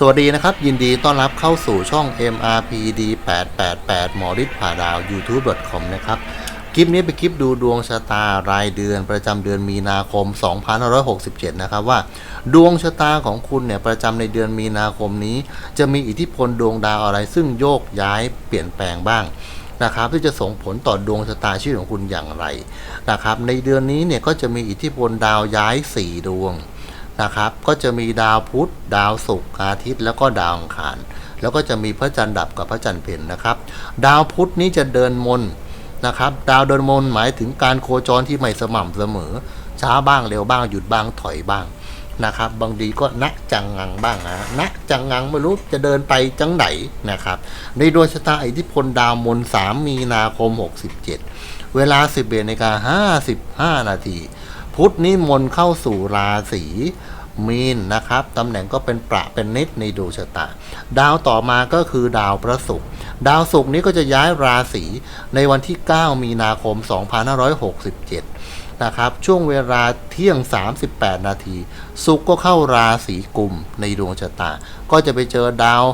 สวัสดีนะครับ ยินดีต้อนรับเข้าสู่ช่อง MRPD 888หมอฤทธิ์ผ่าดาว YouTube.com นะครับคลิปนี้เป็นคลิปดูดวงชะตารายเดือนประจำเดือนมีนาคม 2567 นะครับว่า ดวงชะตาของคุณเนี่ยประจำในเดือนมีนาคมนี้ จะมีอิทธิพลดวงดาวอะไร ซึ่งโยกย้ายเปลี่ยนแปลงบ้างนะครับที่จะส่งผลต่อดวงชะตาชีวิตของคุณอย่างไรนะครับในเดือนนี้เนี่ยก็จะมีอิทธิพลดาวย้าย 4 ดวง นะครับก็จะมีดาวพุธดาวศุกร์อาทิตย์แล้วก็ดาวอังคาร แล้วก็จะมีพระจันทร์ดับกับพระจันทร์เพ็ญนะครับ ดาวพุธนี้จะเดินมนนะครับ ดาวเดินมนหมายถึงการโคจรที่ไม่สม่ำเสมอ ช้าบ้างเร็วบ้างหยุดบ้างถอยบ้างนะครับ บางทีก็ณจังงังบ้างนะณจังงังไม่รู้จะเดินไปจังไหนนะครับ ในดวงชะตาอิทธิพลดาวมน 3 มีนาคม 67 เวลา11นาฬิกา55 นาที พุธนี้มนเข้าสู่ราศีมีนนะครับตำแหน่งก็เป็นประเป็นนิดในดวงชะตา ดาวต่อมาก็คือดาวพระศุกร์ดาวศุกร์นี้ก็จะย้ายราศีในวันที่ 9 มีนาคม 2567 นะครับช่วงเวลาเที่ยง 38 นาทีศุกร์ก็เข้าราศีกุมในดวงชะตา ก็จะไปเจอดาว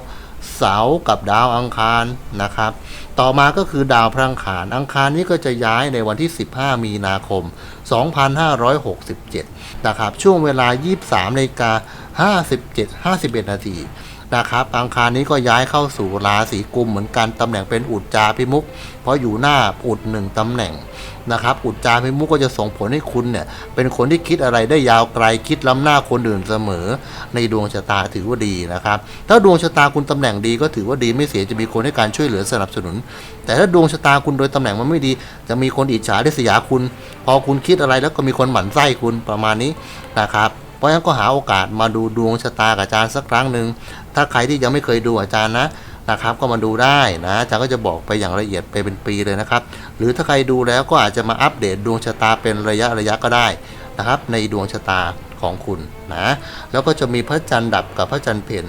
เสาร์กับดาวอังคารนะครับ ต่อมาก็คือดาวพระอังคาร อังคารนี้ก็จะย้ายในวันที่ 15 มีนาคม 2567 นะครับ ช่วงเวลา 23นาฬิกา57 51 นาที นะครับอังคารนี้ก็ย้ายเข้าสู่ราศีกุมเหมือนกันตำแหน่งเป็นอุจจาพิมุก เพราะอยู่หน้าอุดหนึ่งตำแหน่งนะครับอุจจาพิมุกก็จะส่งผลให้คุณเนี่ยเป็นคนที่คิดอะไรได้ยาวไกลคิดล้ำหน้าคนอื่นเสมอ ในดวงชะตาถือว่าดีนะครับ ถ้าดวงชะตาคุณตำแหน่งดีก็ถือว่าดีไม่เสียจะมีคนให้การช่วยเหลือสนับสนุน แต่ถ้าดวงชะตาคุณโดยตำแหน่งมันไม่ดี จะมีคนอิจฉาริษยาคุณ พอคุณคิดอะไรแล้วก็มีคนหมั่นไส้คุณประมาณนี้นะครับ ราะฉะนั้นก็หาโอกาสมาดูดวงชะตากับอาจารย์สักครั้งหนึ่งถ้าใครที่ยังไม่เคยดูอาจารย์นะนะครับ ก็มาดูได้นะอาจารย์ก็จะบอกไปอย่างละเอียดไปเป็นปีเลยนะครับ หรือถ้าใครดูแล้วก็อาจจะมาอัปเดตดวงชะตาเป็นระยะระยะก็ได้นะครับ ในดวงชะตาของคุณนะแล้วก็จะมีพระจันทร์ดับกับพระจันทร์เพ็ญ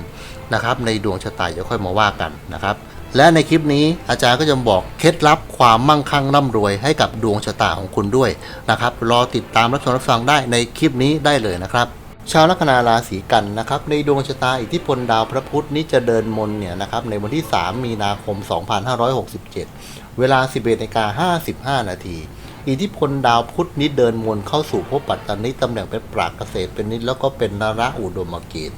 นะครับ ในดวงชะตาจะค่อยมาว่ากันนะครับและในคลิปนี้อาจารย์ก็จะบอกเคล็ดลับความมั่งคั่งร่ำรวยให้กับดวงชะตาของคุณด้วยนะครับ รอติดตามรับชมรับฟังได้ในคลิปนี้ได้เลยนะครับ ชาวลัคนาราศีกันนะครับในดวงชะตาอิทธิพลดาวพระพุธนี้จะเดินมนเนี่ยนะครับในวันที่ 3 มีนาคม 2567 เวลา 11นาฬิกา55 นาที อิทธิพลดาวพุธนี้เดินมนเข้าสู่ภพปัตตานีตำแหน่งเป็นปราเกษตรเป็นนิดแล้วก็เป็นนระอุดมเกต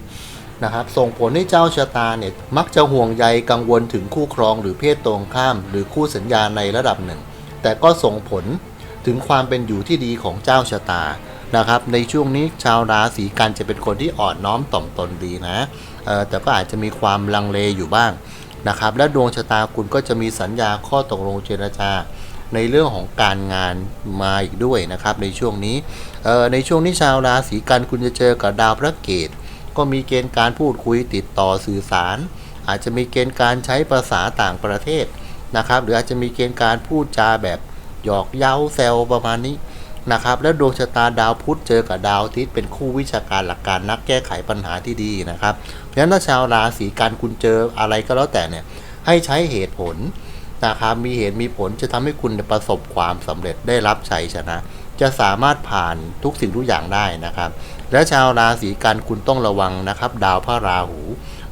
นะครับส่งผลให้เจ้าชะตาเนี่ยมักจะห่วงใยกังวลถึงคู่ครองหรือเพศตรงข้าม หรือคู่สัญญาในระดับหนึ่ง แต่ก็ส่งผลถึงความเป็นอยู่ที่ดีของเจ้าชะตา นะครับ ในช่วงนี้ชาวราศีกันจะเป็นคนที่อ่อนน้อมถ่อมตนดีนะแต่ก็อาจจะมีความลังเลอยู่บ้างนะครับ และดวงชะตาคุณก็จะมีสัญญาข้อตกลงเจรจาในเรื่องของการงานมาอีกด้วยนะครับ ในช่วงนี้ในช่วงนี้ชาวราศีกันคุณจะเจอกับดาวพระเกตก็มีเกณฑ์การพูดคุยติดต่อสื่อสาร อาจจะมีเกณฑ์การใช้ภาษาต่างประเทศนะครับ หรืออาจจะมีเกณฑ์การพูดจาแบบหยอกเย้าแซวประมาณนี้ นะครับแล้วดวงชะตาดาวพุธเจอกับดาวอาทิตย์เป็นคู่วิชาการหลักการนักแก้ไขปัญหาที่ดีนะครับเพราะฉะนั้นถ้าชาวราศีกันคุณเจออะไรก็แล้วแต่เนี่ยให้ใช้เหตุผลนะครับมีเหตุมีผลจะทำให้คุณประสบความสำเร็จได้รับชัยชนะ จะสามารถผ่านทุกสิ่งทุกอย่างได้นะครับ และชาวราศีกันคุณต้องระวังนะครับ ดาวพระราหู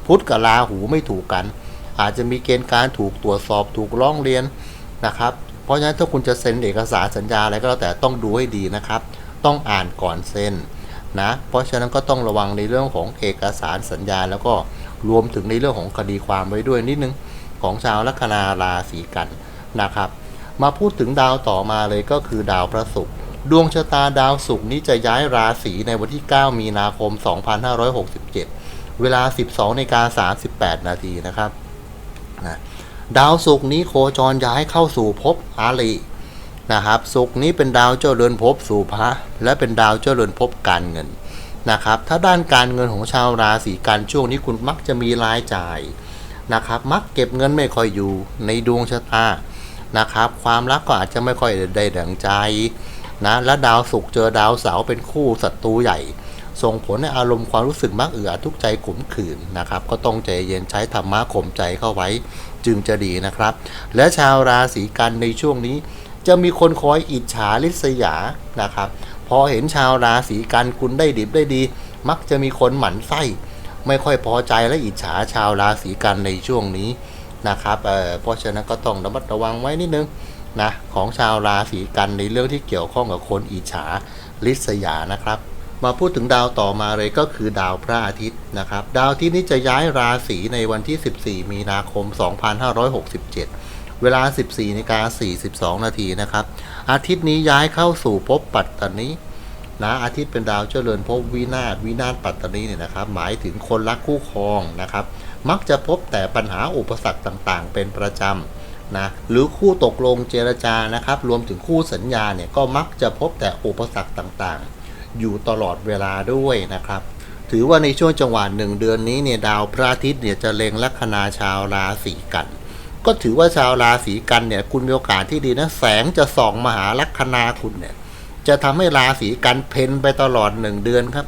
พุธกับราหูไม่ถูกกัน อาจจะมีเกณฑ์การถูกตรวจสอบถูกร้องเรียนนะครับ เพราะฉะนั้นถ้าคุณจะเซ็นเอกสารสัญญาอะไรก็แล้วแต่ต้องดูให้ดีนะครับ ต้องอ่านก่อนเซ็นนะ เพราะฉะนั้นก็ต้องระวังในเรื่องของเอกสารสัญญา แล้วก็รวมถึงในเรื่องของคดีความไว้ด้วยนิดนึงของชาวลัคนาราศีกันนะครับ มาพูดถึงดาวต่อมาเลยก็คือดาวพระศุกร์ดวงชะตาดาวศุกร์นี้จะย้ายราศีในวันที่ 9 มีนาคม 2567 เวลา 12นาฬิกา38 นาทีนะครับนะ ดาวศุกร์นี้โคจรย้ายเข้าสู่ภพอาลีนะครับศุกร์นี้เป็นดาวเจ้าเรือนภพสู่พระและเป็นดาวเจ้าเรือนภพการเงินนะครับ ถ้าด้านการเงินของชาวราศีกันช่วงนี้คุณมักจะมีรายจ่ายนะครับ มักเก็บเงินไม่ค่อยอยู่ในดวงชะตานะครับ ความรักก็อาจจะไม่ค่อยได้ดังใจนะและดาวศุกร์เจอดาวเสาร์เป็นคู่ศัตรูใหญ่ ส่งผลให้อารมณ์ความรู้สึกมักเอือทุกใจขมขื่นนะครับ ก็ต้องใจเย็นใช้ธรรมะข่มใจเข้าไว้ จึงจะดีนะครับ และชาวราศีกันในช่วงนี้ จะมีคนคอยอิจฉาริษยานะครับ พอเห็นชาวราศีกันคุณได้ดิบได้ดี มักจะมีคนหมั่นไส้ ไม่ค่อยพอใจและอิจฉาชาวราศีกันในช่วงนี้นะครับเอ่อเพราะฉะนั้นก็ต้องระมัดระวังไว้นิดนึงนะของชาวราศีกันในเรื่องที่เกี่ยวข้องกับคนอิจฉาลิษยานะครับ มาพูดถึงดาวต่อมาเลยก็คือดาวพระอาทิตย์นะครับ ดาวที่นี้จะย้ายราศีในวันที่ 14 มีนาคม 2567 เวลา 14นาฬิกา42 นาทีนะครับ อาทิตย์นี้ย้ายเข้าสู่ภพปัตตานีนะอาทิตย์เป็นดาวเจริญภพวินาศวินาศปัตตานีเนี่ยนะครับ หมายถึงคนรักคู่ครองนะครับ มักจะพบแต่ปัญหาอุปสรรคต่างๆ เป็นประจำนะหรือคู่ตกลงเจรจานะครับ รวมถึงคู่สัญญาเนี่ยก็มักจะพบแต่อุปสรรคต่างๆ อยู่ตลอดเวลาด้วยนะครับ ถือว่าในช่วงจังหวะหนึ่งเดือนนี้เนี่ยดาวพระอาทิตย์เนี่ยจะเล็งลัคนาชาวราศีกัน ก็ถือว่าชาวราศีกันเนี่ยคุณมีโอกาสที่ดีนะแสงจะส่องมาหาลัคนาคุณเนี่ยจะทำให้ราศีกันเพนไปตลอดหนึ่งเดือนครับ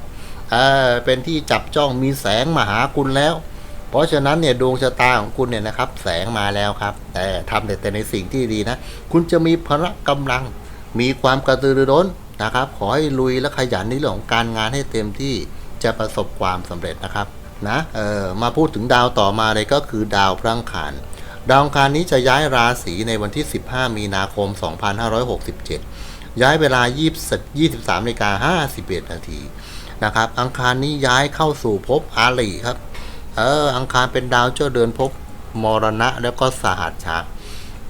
เออเป็นที่จับจ้องมีแสงมาหาคุณแล้ว เพราะฉะนั้นเนี่ยดวงชะตาของคุณเนี่ยนะครับ แสงมาแล้วครับ แต่ทำแต่ในสิ่งที่ดีนะ คุณจะมีพละกำลัง มีความกระตือรือร้น นะครับ ขอให้ลุยและขยันในเรื่องของการงานให้เต็มที่จะประสบความสำเร็จนะครับนะเออมาพูดถึงดาวต่อมาเลยก็คือดาวพระอังคารดาวอังคารนี้จะย้ายราศีในวันที่ 15 มีนาคม 2567 ย้ายเวลา 20 23นาฬิกา51 นาทีนะครับ อังคารนี้ย้ายเข้าสู่ภพอาลีครับ เออ อังคารเป็นดาวเจ้าเดินภพมรณะแล้วก็สหัสชา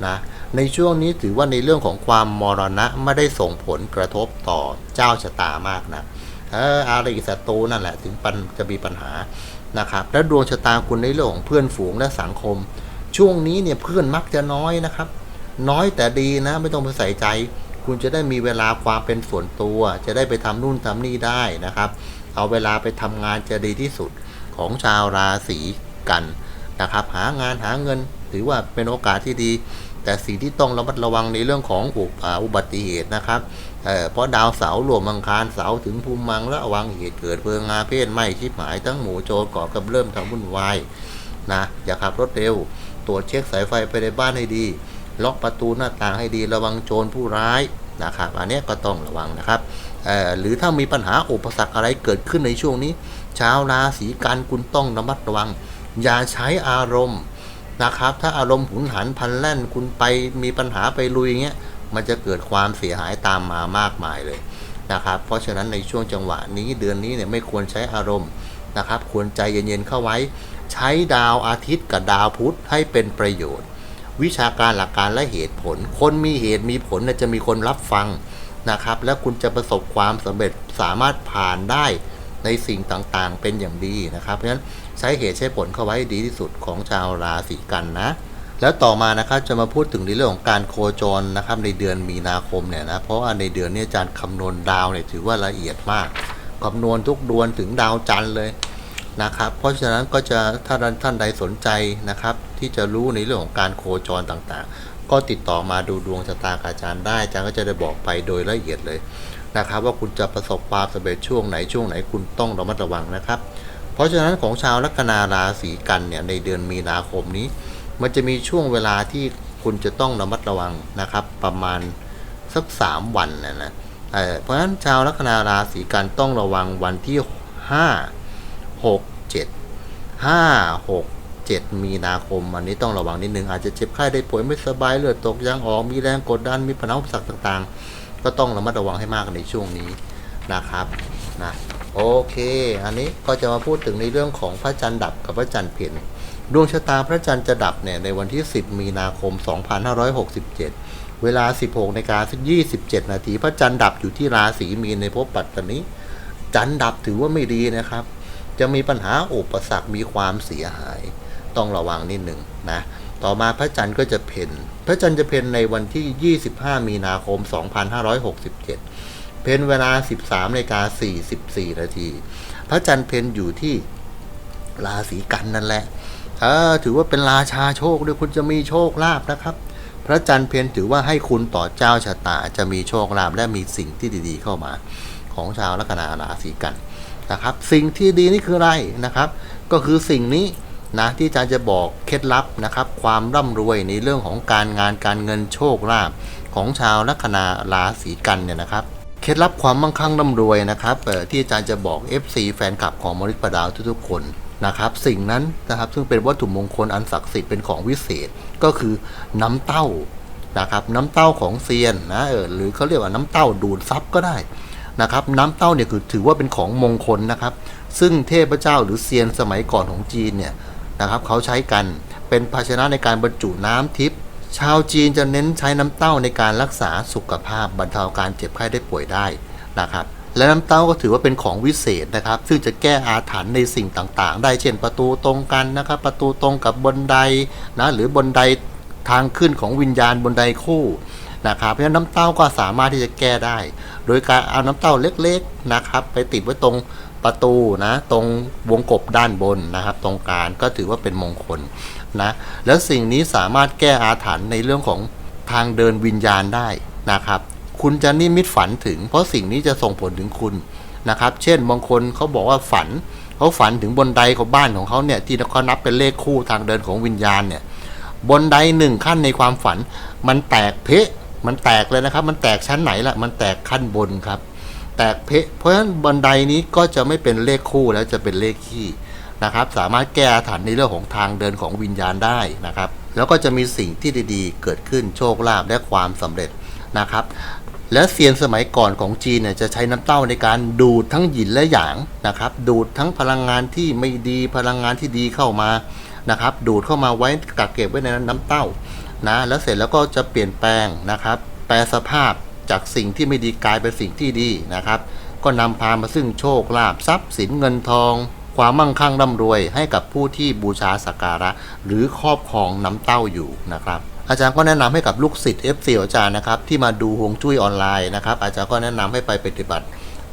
นะ ในช่วงนี้ถือว่าในเรื่องของความมรณะไม่ได้ส่งผลกระทบต่อเจ้าชะตามากนะเอออารีศัตรูนั่นแหละถึงปัญจะมีปัญหานะครับ และดวงชะตาคุณในเรื่องของเพื่อนฝูงและสังคม ช่วงนี้เนี่ยเพื่อนมักจะน้อยนะครับ น้อยแต่ดีนะไม่ต้องไปใส่ใจ คุณจะได้มีเวลาความเป็นส่วนตัว จะได้ไปทำนู่นทำนี่ได้นะครับ เอาเวลาไปทำงานจะดีที่สุดของชาวราศีกันนะครับ หางานหาเงินถือว่าเป็นโอกาสที่ดี แต่สิ่งที่ต้องระมัดระวังในเรื่องของอุบ,อบัติเหตุนะครับเเพราะดาวเสาร์รวมอังคารเสาร์ถึงภูมิมังระวังเหตุเกิดเพลิงงาเพศไหม้ชิบหายทั้งหมู่โจรก่อกับเริ่มทำวุ่นวายนะอย่าขับรถเร็ว ตรวจเช็คสายไฟไปในบ้านให้ดี ล็อกประตูหน้าต่างให้ดีระวังโจรผู้ร้ายนะครับอันนี้ก็ต้องระวังนะครับหรือถ้ามีปัญหาอุปสรรคอะไรเกิดขึ้นในช่วงนี้ ชาวราศีกันคุณต้องระมัดระวัง อย่าใช้อารมณ์ นะครับ ถ้าอารมณ์หุนหันพันแล่นคุณไปมีปัญหาไปลุยเงี้ยมันจะเกิดความเสียหายตามมามากมายเลยนะครับ เพราะฉะนั้นในช่วงจังหวะนี้เดือนนี้เนี่ยไม่ควรใช้อารมณ์นะครับ ควรใจเย็นๆเข้าไว้ ใช้ดาวอาทิตย์กับดาวพุธให้เป็นประโยชน์ วิชาการหลักการและเหตุผล คนมีเหตุมีผลจะมีคนรับฟังนะครับ และคุณจะประสบความสำเร็จสามารถผ่านได้ในสิ่งต่างๆ เป็นอย่างดีนะครับ เพราะฉะนั้น ใช้เหตุใช้ผลเข้าไว้ดีที่สุดของชาวราศีกันนะแล้วต่อมานะครับจะมาพูดถึงในเรื่องของการโคจรนะครับในเดือนมีนาคมเนี่ยนะเพราะว่าในเดือนนี้อาจารย์คำนวณดาวเนี่ยถือว่าละเอียดมากคำนวณทุกดวงถึงดาวจันทร์เลยนะครับเพราะฉะนั้นก็จะถ้าท่านใดสนใจนะครับ ที่จะรู้ในเรื่องของการโคจรต่างๆ ก็ติดต่อมาดูดวงชะตาอาจารย์ได้อาจารย์ก็จะได้บอกไปโดยละเอียดเลยนะครับ ว่าคุณจะประสบความสำเร็จช่วงไหนช่วงไหนคุณต้องระมัดระวังนะครับ เพราะฉะนั้นของชาวลัคนาราศีกันเนี่ยในเดือนมีนาคมนี้ มันจะมีช่วงเวลาที่คุณจะต้องระมัดระวังนะครับ ประมาณสักสามวันนะนะเเพราะฉะนั้นชาวลัคนาราศีกันต้องระวังวันที่ห้าหกเจ็ดห้าหกเจ็ดมีนาคมวันนี้ต้องระวังนิดนึงอาจจะเจ็บไข้ได้ป่วยไม่สบายเลือดตกยางออกมีแรงกดดันมีปัญหาอุปสรรคต่างๆ ก็ต้องระมัดระวังให้มากในช่วงนี้นะครับนะ โอเค อันนี้ก็จะมาพูดถึงในเรื่องของพระจันทร์ดับกับพระจันทร์เพ็ญดวงชะตาพระจันทร์จะดับเนี่ยในวันที่ 10 มีนาคม 2567 เวลา 16นาฬิกา27 นาทีพระจันทร์ดับอยู่ที่ราศีมีนในภพปัตตานีจันทร์ดับถือว่าไม่ดีนะครับ จะมีปัญหาอุปสรรคมีความเสียหาย ต้องระวังนิดหนึ่งนะต่อมาพระจันทร์ก็จะเพ็ญพระจันทร์จะเพ็ญในวันที่ 25 มีนาคม 2567 เพ็ญเวลา 13นาฬิกา44นาทีพระจันทร์เพ็ญอยู่ที่ราศีกันนั่นแหละถือว่าเป็นราชาโชคด้วยคุณจะมีโชคลาภนะครับ พระจันทร์เพียรถือว่าให้คุณต่อเจ้าชะตาจะมีโชคลาภและมีสิ่งที่ดีๆเข้ามาของชาวลัคนาราศีกันนะครับ สิ่งที่ดีนี่คืออะไรนะครับ ก็คือสิ่งนี้นะที่อาจารย์จะบอกเคล็ดลับนะครับ ความร่ำรวยในเรื่องของการงานการเงินโชคลาภของชาวลัคนาราศีกันเนี่ยนะครับ ล็ดลับความมั่งคั่งร่ำรวยนะครับที่อาจารย์จะบอก FC แฟนคลับของมริปดาวทุกๆคนนะครับสิ่งนั้นนะครับซึ่งเป็นวัตถุมงคลอันศักดิ์สิทธิ์เป็นของวิเศษก็คือน้ำเต้านะครับน้ำเต้าของเซียนนะเออหรือเขาเรียกว่าน้ำเต้าดูดซับก็ได้นะครับน้ำเต้าเนี่ยคือถือว่าเป็นของมงคลนะครับ ซึ่งเทพเจ้าหรือเซียนสมัยก่อนของจีนเนี่ยนะครับเขาใช้กันเป็นภาชนะในการบรรจุน้ำทิพย์ ชาวจีนจะเน้นใช้น้ำเต้าในการรักษาสุขภาพบรรเทาการเจ็บไข้ได้ป่วยได้นะครับและน้ำเต้าก็ถือว่าเป็นของวิเศษนะครับ ซึ่งจะแก้อาถรรพ์ในสิ่งต่างๆ ได้เช่นประตูตรงกันนะครับ ประตูตรงกับบนไดนะหรือบนไดทางขึ้นของวิญญาณบนไดคู่นะครับเพราะฉะนั้นน้ำเต้าก็สามารถที่จะแก้ได้ โดยการเอาน้ำเต้าเล็กๆนะครับ ไปติดไว้ตรง ประตูนะตรงวงกบด้านบนนะครับ ตรงกลางก็ถือว่าเป็นมงคลนะแล้วสิ่งนี้สามารถแก้อาถรรพ์ในเรื่องของทางเดินวิญญาณได้นะครับ คุณจะนิมิตฝันถึง เพราะสิ่งนี้จะส่งผลถึงคุณนะครับ เช่นบางคนเขาบอกว่าฝันเขาฝันถึงบนไดของบ้านของเขาเนี่ยที่เขานับเป็นเลขคู่ทางเดินของวิญญาณเนี่ยบนไดหนึ่งขั้นในความฝัน มันแตกเพะมันแตกเลยนะครับ มันแตกชั้นไหนล่ะมันแตกขั้นบนครับ แตกเพะเพราะฉะนั้นบันไดนี้ก็จะไม่เป็นเลขคู่แล้วจะเป็นเลขขี้นะครับ สามารถแก้อาถรรพ์ในเรื่องของทางเดินของวิญญาณได้นะครับ แล้วก็จะมีสิ่งที่ดีๆ เกิดขึ้นโชคลาภและความสำเร็จนะครับ และเซียนสมัยก่อนของจีนเนี่ยจะใช้น้ำเต้าในการดูดทั้งหยินและหยางนะครับ ดูดทั้งพลังงานที่ไม่ดีพลังงานที่ดีเข้ามานะครับ ดูดเข้ามาไว้กักเก็บไว้ในน้ำเต้านะแล้วเสร็จแล้วก็จะเปลี่ยนแปลงนะครับ แปลสภาพ จากสิ่งที่ไม่ดีกลายเป็นสิ่งที่ดีนะครับ ก็นำพามาซึ่งโชคลาภทรัพย์สินเงินทอง ความมั่งคั่งร่ำรวยให้กับผู้ที่บูชาสักการะ หรือครอบครองน้ำเต้าอยู่นะครับอาจารย์ก็แนะนำให้กับลูกศิษย์ FC อาจารย์นะครับที่มาดูฮวงจุ้ยออนไลน์นะครับอาจารย์ก็แนะนำให้ไปปฏิบัติ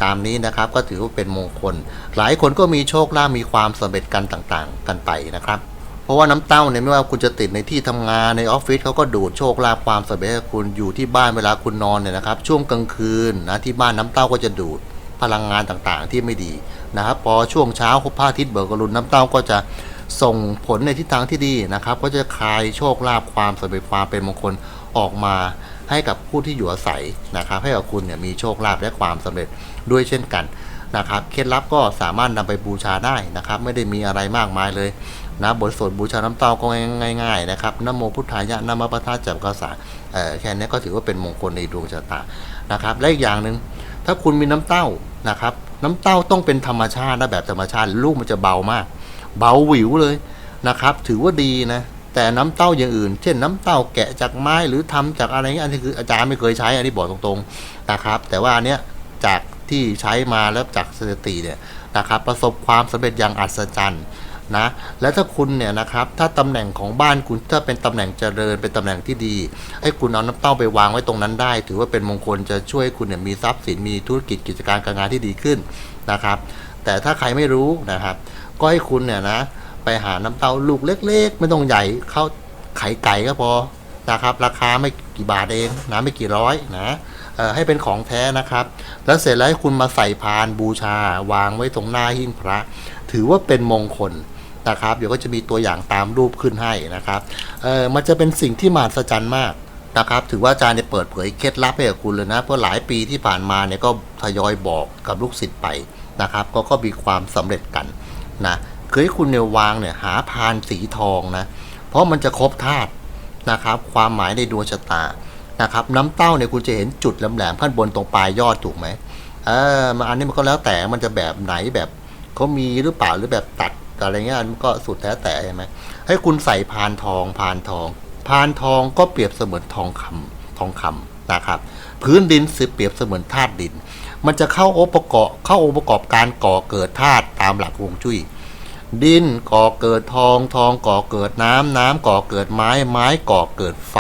ตามนี้นะครับ ก็ถือว่าเป็นมงคล หลายคนก็มีโชคลาภมีความสำเร็จกันต่างๆ กันไปนะครับ เพราะว่าน้ำเต้าเนี่ยไม่ว่าคุณจะติดในที่ทำงานในออฟฟิศเขาก็ดูดโชคลาภความสำเร็จให้คุณอยู่ที่บ้านเวลาคุณนอนเนี่ยนะครับ ช่วงกลางคืนนะที่บ้านน้ำเต้าก็จะดูดพลังงานต่างๆ ที่ไม่ดีนะครับพอช่วงเช้าพระอาทิตย์เบิกอรุณน้ำเต้าก็จะส่งผลในทิศทางที่ดีนะครับก็จะคลายโชคลาภความสำเร็จความเป็นมงคลออกมาให้กับผู้ที่อยู่อาศัยนะครับให้กับคุณเนี่ยมีโชคลาภและความสำเร็จด้วยเช่นกัน นะครับเคล็ดลับก็สามารถนำไปบูชาได้นะครับ ไม่ได้มีอะไรมากมายเลยนะบทสวดบูชาน้ำเต้าก็ง่าย ๆ นะครับนโมพุทธายะนะมปะทาจับกษาเอ่อแค่นี้ก็ถือว่าเป็นมงคลในดวงชะตานะครับ และอีกอย่างหนึ่งถ้าคุณมีน้ำเต้านะครับ น้ำเต้าต้องเป็นธรรมชาตินะแบบธรรมชาติลูกมันจะเบามาก เบาหวิวเลยนะครับ ถือว่าดีนะแต่น้ำเต้าอย่างอื่น เช่นน้ำเต้าแกะจากไม้หรือทำจากอะไรเงี้ยอันนี้คืออาจารย์ไม่เคยใช้อันนี้บอกตรงๆนะครับ แต่ว่าอันเนี้ยจาก ที่ใช้มาแล้วจากสถิติเนี่ยนะครับประสบความสำเร็จอย่างอัศจรรย์นะแล้วถ้าคุณเนี่ยนะครับถ้าตำแหน่งของบ้านคุณถ้าเป็นตำแหน่งเจริญเป็นตำแหน่งที่ดี ให้คุณเอาน้ำเต้าไปวางไว้ตรงนั้นได้ ถือว่าเป็นมงคลจะช่วยคุณเนี่ยมีทรัพย์สินมีธุรกิจกิจการการงานที่ดีขึ้นนะครับ แต่ถ้าใครไม่รู้นะครับก็ให้คุณเนี่ยนะไปหาน้ำเต้าลูกเล็ก ๆ ไม่ต้องใหญ่เข้าไข่ไก่ก็พอนะครับราคาไม่กี่บาทเองนะไม่กี่ร้อยนะ ให้เป็นของแท้นะครับ แล้วเสร็จแล้วให้คุณมาใส่พานบูชาวางไว้ตรงหน้าหิ้งพระ ถือว่าเป็นมงคลนะครับ เดี๋ยวก็จะมีตัวอย่างตามรูปขึ้นให้นะครับเออมันจะเป็นสิ่งที่มหัศจรรย์มากนะครับถือว่าอาจารย์เนี่ยเปิดเผยเคล็ดลับให้กับคุณเลยนะ เพราะหลายปีที่ผ่านมาเนี่ยก็ทยอยบอกกับลูกศิษย์ไปนะครับ ก็ก็มีความสำเร็จกันนะคือให้คุณเนี่ยวางเนี่ยหาพานสีทองนะ เพราะมันจะครบธาตุนะครับ ความหมายในดวงชะตา นะครับน้ำเต้าเนี่ยคุณจะเห็นจุดแหลมๆขั้นบนตรงปลายยอดถูกไหมเออมันอันนี้มันก็แล้วแต่มันจะแบบไหนแบบเขามีหรือเปล่าหรือแบบตัดอะไรเงี้ยมันก็สุดแท้แต่ใช่ไหมให้คุณใส่พานทองพานทองพานทองก็เปรียบเสมือนทองคำทองคำนะครับ พื้นดินสืบเปรียบเสมือนธาตุดิน มันจะเข้าองค์ประกอบเข้าองค์ประกอบการก่อเกิดธาตุตามหลักฮวงจุ้ยดินก่อเกิดทองทองก่อเกิดน้ำน้ำก่อเกิดไม้ไม้ก่อเกิดไฟ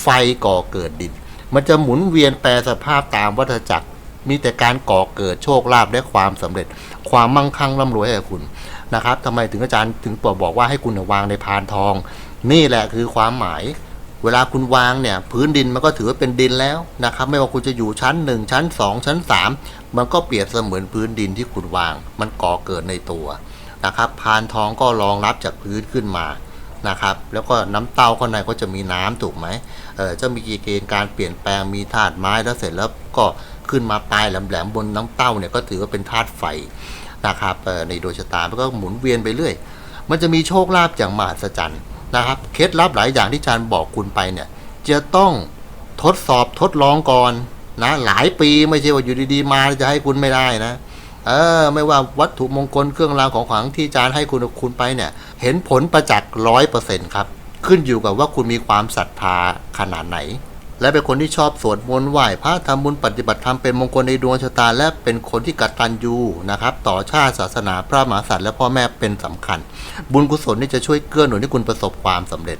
ไฟก่อเกิดดิน มันจะหมุนเวียนแปรสภาพตามวัฏจักร มีแต่การก่อเกิดโชคลาภและความสำเร็จ ความมั่งคั่งร่ำรวยให้คุณนะครับทำไมถึงอาจารย์ถึงบอกบอกว่าให้คุณวางในพานทอง นี่แหละคือความหมาย เวลาคุณวางเนี่ย พื้นดินมันก็ถือว่าเป็นดินแล้วนะครับ ไม่ว่าคุณจะอยู่ชั้น 1 ชั้น 2 ชั้น 3 มันก็เปรียบเสมือนพื้นดินที่คุณวาง มันก่อเกิดในตัวนะครับพานทองก็รองรับจากพื้นขึ้นมา นะครับ แล้วก็น้ำเต้าข้างในก็จะมีน้ำถูกไหมเออจะมีเกณฑ์การเปลี่ยนแปลงมีธาตุไม้แล้วเสร็จแล้วก็ขึ้นมาปลายแหลมๆบนน้ำเต้าเนี่ยก็ถือว่าเป็นธาตุไฟนะครับในดวงชะตามันก็หมุนเวียนไปเรื่อย มันจะมีโชคลาภอย่างมหัศจรรย์นะครับ เคล็ดลับหลายอย่างที่อาจารย์บอกคุณไปเนี่ย จะต้องทดสอบทดลองก่อนนะหลายปีไม่ใช่ว่าอยู่ดีๆ มาจะให้คุณไม่ได้นะ เออไม่ว่าวัตถุมงคลเครื่องรางของขลังที่อาจารย์ให้คุณคุณไปเนี่ย เห็นผลประจักษ์ร้อยเปอร์เซ็นต์ครับ ขึ้นอยู่กับว่าคุณมีความศรัทธาขนาดไหน และเป็นคนที่ชอบสวดมนต์ไหว้พระทำบุญปฏิบัติธรรมเป็นมงคลในดวงชะตา และเป็นคนที่กตัญญูนะครับ ต่อชาติศาสนาพระมหากษัตริย์และพ่อแม่เป็นสำคัญ บุญกุศลนี่จะช่วยเกื้อหนุนให้คุณประสบความสำเร็จ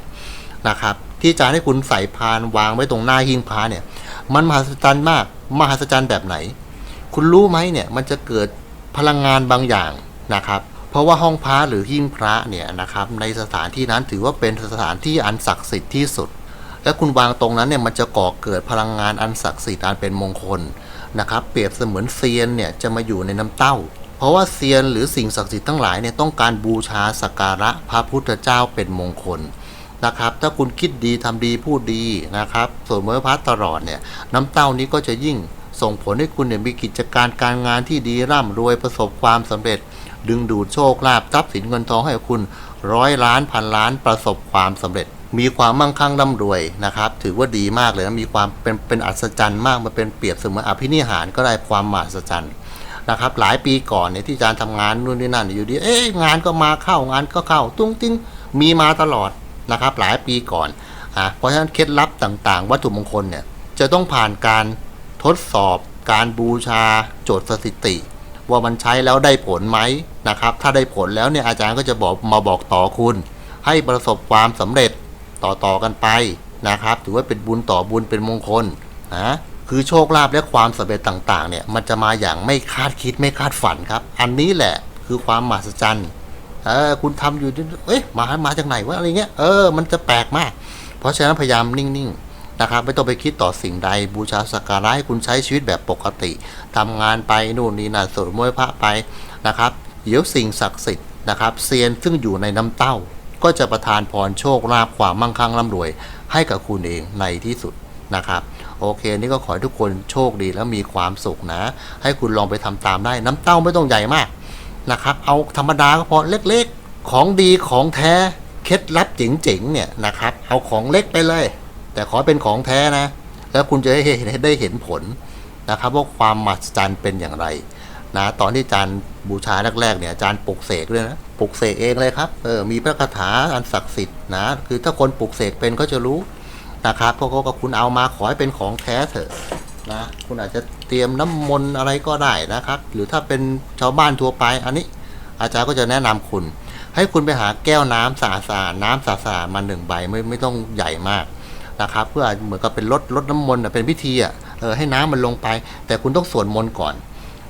นะครับที่อาจารย์ให้คุณใส่พานวางไว้ตรงหน้าหิ้งพระเนี่ย มันมหัศจรรย์มากมหัศจรรย์แบบไหน คุณรู้ไหมเนี่ยมันจะเกิดพลังงานบางอย่างนะครับ เพราะว่าห้องพระหรือหิ้งพระเนี่ยนะครับในสถานที่นั้นถือว่าเป็นสถานที่อันศักดิ์สิทธิ์ที่สุด และคุณวางตรงนั้นเนี่ยมันจะก่อเกิดพลังงานอันศักดิ์สิทธิ์อันเป็นมงคลนะครับเปรียบเสมือนเซียนเนี่ยจะมาอยู่ในน้ำเต้า เพราะว่าเซียนหรือสิ่งศักดิ์สิทธิ์ทั้งหลายเนี่ยต้องการบูชาสักการะพระพุทธเจ้าเป็นมงคลนะครับถ้าคุณคิดดีทำดีพูดดีนะครับส่วนเมื่อพระตลอดเนี่ยน้ำเต้านี้ก็จะยิ่ง ส่งผลให้คุณเนี่ยมีกิจการการงานที่ดีร่ำรวยประสบความสำเร็จ ดึงดูดโชคลาภทรัพย์สินเงินทองให้คุณร้อยล้านพันล้านประสบความสำเร็จ มีความมั่งคั่งร่ำรวยนะครับ ถือว่าดีมากเลยนะมีความเป็นเป็นอัศจรรย์มากมันเป็นเปรียบเสมือนอภินิหารก็ได้ความมหัศจรรย์นะครับ หลายปีก่อนเนี่ยที่อาจารย์ทำงานนู่นนี่นั่นอยู่ดีเอ๊ะงานก็มาเข้างานก็เข้าตุ้งติ้งมีมาตลอดนะครับ หลายปีก่อนอะเพราะฉะนั้นเคล็ดลับต่างๆ วัตถุมงคลเนี่ยจะต้องผ่านการ ทดสอบการบูชาโจทย์สถิติ ว่ามันใช้แล้วได้ผลไหมนะครับ ถ้าได้ผลแล้วเนี่ยอาจารย์ก็จะบอกมาบอกต่อคุณ ให้ประสบความสำเร็จต่อต่อๆกันไปนะครับ ถือว่าเป็นบุญต่อบุญเป็นมงคลนะคือโชคลาภและความสำเร็จต่างๆเนี่ยมันจะมาอย่างไม่คาดคิดไม่คาดฝันครับ อันนี้แหละคือความมหัศจรรย์เออคุณทำอยู่ดีเอ๊ะมามาจากไหนวะอะไรเงี้ยเออมันจะแปลกมาก เพราะฉะนั้นพยายามนิ่งๆ นะครับไม่ต้องไปคิดต่อสิ่งใดบูชาสักการะให้คุณใช้ชีวิตแบบปกติทำงานไปนู่นนี่นั่นสวดมนต์พระไปนะครับเดี๋ยวสิ่งศักดิ์สิทธิ์นะครับเซียนซึ่งอยู่ในน้ำเต้า ก็จะประทานพรโชคลาภความมั่งคั่งร่ำรวย ให้กับคุณเองในที่สุดนะครับโอเค นี่ก็ขอให้ทุกคนโชคดีและมีความสุขนะ ให้คุณลองไปทำตามได้ น้ำเต้าไม่ต้องใหญ่มากนะครับ เอาธรรมดาก็พอเล็กๆ ของดีของแท้ เคล็ดลับเจ๋งๆเนี่ยนะครับ เอาของเล็กไปเลย แต่ขอเป็นของแท้นะ แล้วคุณจะได้เห็นได้เห็นผลนะครับว่าความมหัศจรรย์เป็นอย่างไรนะตอนที่อาจารย์บูชาแรกๆเนี่ยอาจารย์ปลุกเสกด้วยนะปลุกเสกเองเลยครับเออมีพระคาถาอันศักดิ์สิทธิ์นะคือถ้าคนปลุกเสกเป็นก็จะรู้นะครับก็ก็คุณเอามาขอให้เป็นของแท้เถอะนะคุณอาจจะเตรียมน้ำมนต์อะไรก็ได้นะครับ หรือถ้าเป็นชาวบ้านทั่วไปอันนี้ อาจารย์ก็จะแนะนำคุณ ให้คุณไปหาแก้วน้ำสะอาดๆน้ำสะอาดมาหนึ่งใบไม่ไม่ต้องใหญ่มาก นะครับเพื่อเหมือนกับเป็นรถรถน้ำมนต์เป็นพิธีอะเออให้น้ำมันลงไป แต่คุณต้องสวดมนต์ก่อน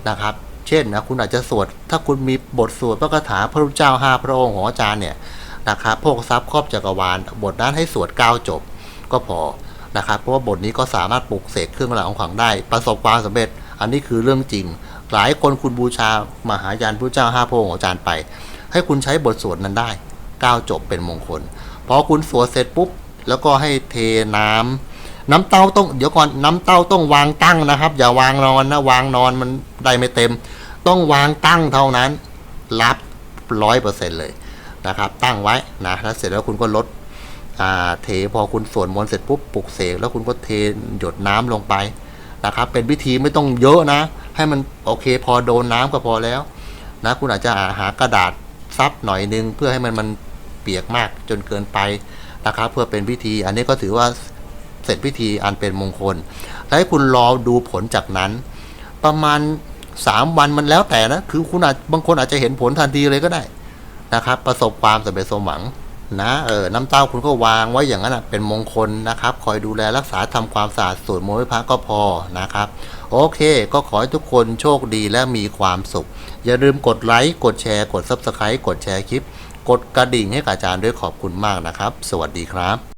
นะครับ เช่นนะคุณอาจจะสวดถ้าคุณมีบทสวดพระคาถาพระพุทธเจ้าห้าพระองค์ของอาจารย์เนี่ยนะครับโภคทรัพย์ครอบจักรวาล บทนั้นให้สวดเก้าจบ ก็พอนะครับเพราะว่าบทนี้ก็สามารถปลุกเสกเครื่องรางของขลังได้ ประสบความสำเร็จ อันนี้คือเรื่องจริง หลายคนคุณบูชามหายานพระเจ้าห้าพระองค์ของอาจารย์ไป ให้คุณใช้บทสวดนั้นได้เก้าจบเป็นมงคลพอคุณสวดเสร็จปุ๊บ แล้วก็ให้เทน้ำน้ำเต้าต้องเดี๋ยวก่อนน้ำเต้าต้องวางตั้งนะครับ อย่าวางนอนนะวางนอนมันได้ไม่เต็ม ต้องวางตั้งเท่านั้น รับร้อยเปอร์เซ็นต์เลยนะครับ ตั้งไว้นะแล้วเสร็จแล้วคุณก็ลดเทพอคุณสวดมนต์เสร็จปุ๊บปลุกเสกแล้วคุณก็เทหยดน้ำลงไปนะครับ เป็นพิธีไม่ต้องเยอะนะ ให้มันโอเคพอโดนน้ำก็พอแล้วนะคุณอาจจะหากระดาษซับหน่อยนึง เพื่อให้มันมันเปียกมากจนเกินไป นะครับเพื่อเป็นพิธี อันนี้ก็ถือว่าเสร็จพิธีอันเป็นมงคล และให้คุณรอดูผลจากนั้น ประมาณ 3 วันมันแล้วแต่นะ คือคุณอาจบางคนอาจจะเห็นผลทันทีเลยก็ได้นะครับ ประสบความสำเร็จสมหวังนะเออน้ำเต้าคุณก็วางไว้อย่างนั้นนะเป็นมงคลนะครับ คอยดูแลรักษาทำความสะอาดสวนมนต์พระก็พอนะครับ โอเค ก็ขอให้ทุกคนโชคดีและมีความสุข อย่าลืมกดไลค์ กดแชร์ กด Subscribe กดแชร์คลิป กดกระดิ่งให้กับอาจารย์ด้วยขอบคุณมากนะครับ สวัสดีครับ